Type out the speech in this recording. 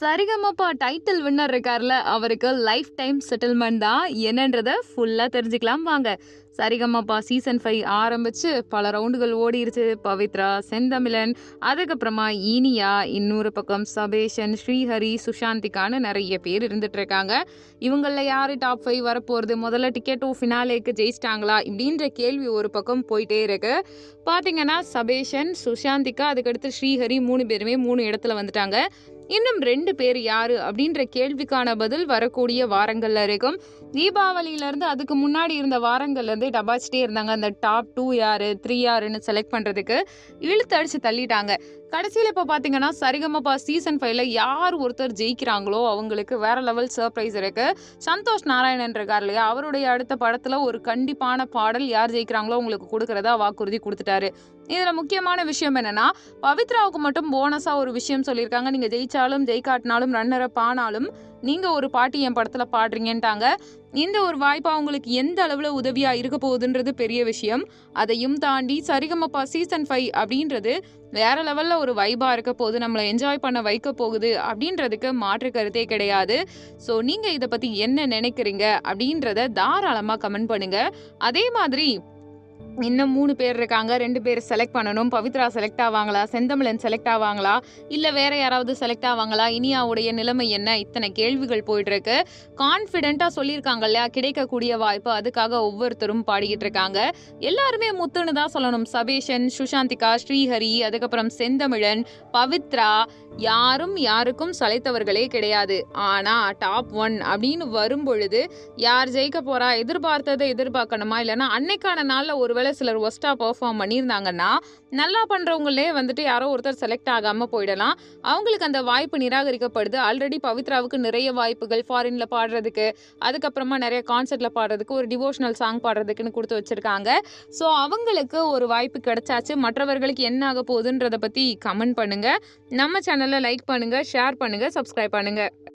Sarigamapa title winner இருக்கார்ல அவருக்கு life time settlement தான். என்னன்றத ஃபுல்லாக தெரிஞ்சுக்கலாம் வாங்க. சரிகமப்பா சீசன் ஃபைவ் ஆரம்பித்து பல ரவுண்டுகள் ஓடிருச்சு. பவித்ரா செந்தமிழன் அதுக்கப்புறமா இனியா இன்னொரு பக்கம் சபேஷன் ஸ்ரீஹரி சுஷாந்திகான்னு நிறைய பேர் இருந்துட்டு இருக்காங்க. இவங்களில் யார் டாப் ஃபைவ் வரப்போகிறது முதல்ல டிக்கெட்டும் ஃபினாலேக்கு ஜெயிச்சிட்டாங்களா? இப்படின்ற கேள்வி ஒரு பக்கம் போயிட்டே இருக்கு. பார்த்தீங்கன்னா சபேஷன் சுஷாந்திகா அதுக்கடுத்து ஸ்ரீஹரி மூணு பேருமே மூணு இடத்துல வந்துட்டாங்க. இன்னும் ரெண்டு பேர் யாரு அப்படின்ற கேள்விக்கான பதில் வரக்கூடிய வாரங்கள்ல இருக்கும். தீபாவளியிலேருந்து அதுக்கு முன்னாடி இருந்த வாரங்கள்லேருந்து டபாச்சிட்டே இருந்தாங்க. அந்த டாப் டூ யாரு த்ரீ யாருன்னு செலக்ட் பண்ணுறதுக்கு இழுத்தடிச்சு தள்ளிட்டாங்க. கடைசியில் இப்போ பார்த்தீங்கன்னா சரிகமப்பா சீசன் ஃபைவ்ல யார் ஒருத்தர் ஜெயிக்கிறாங்களோ அவங்களுக்கு வேற லெவல் சர்ப்ரைஸ் இருக்கு. சந்தோஷ் நாராயணன் இருக்கார் இல்லையா? அவருடைய அடுத்த படத்தில் ஒரு கண்டிப்பான பாடல் யார் ஜெயிக்கிறாங்களோ அவங்களுக்கு கொடுக்குறதா வாக்குறுதி கொடுத்துட்டாரு. இதில் முக்கியமான விஷயம் என்னன்னா பவித்ராவுக்கு மட்டும் போனஸாக ஒரு விஷயம் சொல்லியிருக்காங்க. நீங்கள் ஜெயிச்சாலும் ஜெயிக்காட்டினாலும் ரன்னரப் ஆனாலும் நீங்கள் ஒரு பாட்டு என் படத்தில் பாடுறீங்கன்ட்டாங்க. இந்த ஒரு வாய்ப்பு அவங்களுக்கு எந்த அளவில் உதவியாக இருக்க போகுதுன்றது பெரிய விஷயம். அதையும் தாண்டி சரிகமப்பா சீசன் ஃபைவ் அப்படின்றது வேற லெவலில் ஒரு வைபாக இருக்க போகுது. நம்மளை என்ஜாய் பண்ண வைக்க போகுது அப்படின்றதுக்கு மாற்று கருத்தே கிடையாது. ஸோ நீங்கள் இதை பற்றி என்ன நினைக்கிறீங்க அப்படின்றத தாராளமாக கமெண்ட் பண்ணுங்கள் அதே மாதிரி இன்னும் மூணு பேர் இருக்காங்க. ரெண்டு பேர் செலக்ட் பண்ணணும். பவித்ரா செலக்ட் ஆவாங்களா? செந்தமிழன் செலக்ட் ஆவாங்களா? இல்லை வேற யாராவது செலக்ட் ஆவாங்களா? இனியாவுடைய நிலைமை என்ன? இத்தனை கேள்விகள் போயிட்டு இருக்கு கான்ஃபிடென்ட்டாக சொல்லியிருக்காங்க இல்லையா? கிடைக்கக்கூடிய வாய்ப்பு அதுக்காக ஒவ்வொருத்தரும் பாடிக்கிட்டு இருக்காங்க. எல்லாருமே முத்துன்னு தான் சொல்லணும். சபேஷன் சுஷாந்திகா ஸ்ரீஹரி அதுக்கப்புறம் செந்தமிழன் பவித்ரா யாரும் யாருக்கும் சளைத்தவர்களே கிடையாது. ஆனா டாப் ஒன் அப்படின்னு வரும் பொழுது யார் ஜெயிக்க போறா? எதிர்பார்த்ததை எதிர்பார்க்கணுமா? இல்லைன்னா அன்னைக்கான நாளில் ஒருவேளை சிலர் ஒஸ்ட்டாக பெர்ஃபார்ம் பண்ணியிருந்தாங்கன்னா நல்லா பண்ணுறவங்களே வந்துட்டு யாரோ ஒருத்தர் செலக்ட் ஆகாமல் போயிடலாம். அவங்களுக்கு அந்த வாய்ப்பு நிராகரிக்கப்படுது. ஆல்ரெடி பவித்ராவுக்கு நிறைய வாய்ப்புகள் ஃபாரினில் பாடுறதுக்கு அதுக்கப்புறமா நிறைய கான்சர்ட்டில் பாடுறதுக்கு ஒரு டிவோஷனல் சாங் பாடுறதுக்குன்னு கொடுத்து வச்சுருக்காங்க. ஸோ அவங்களுக்கு ஒரு வாய்ப்பு கிடைச்சாச்சு. மற்றவர்களுக்கு என்ன ஆக போகுதுன்றதை பற்றி கமெண்ட் பண்ணுங்கள் நம்ம சேனலை லைக் பண்ணுங்கள் ஷேர் பண்ணுங்கள் சப்ஸ்கிரைப் பண்ணுங்கள்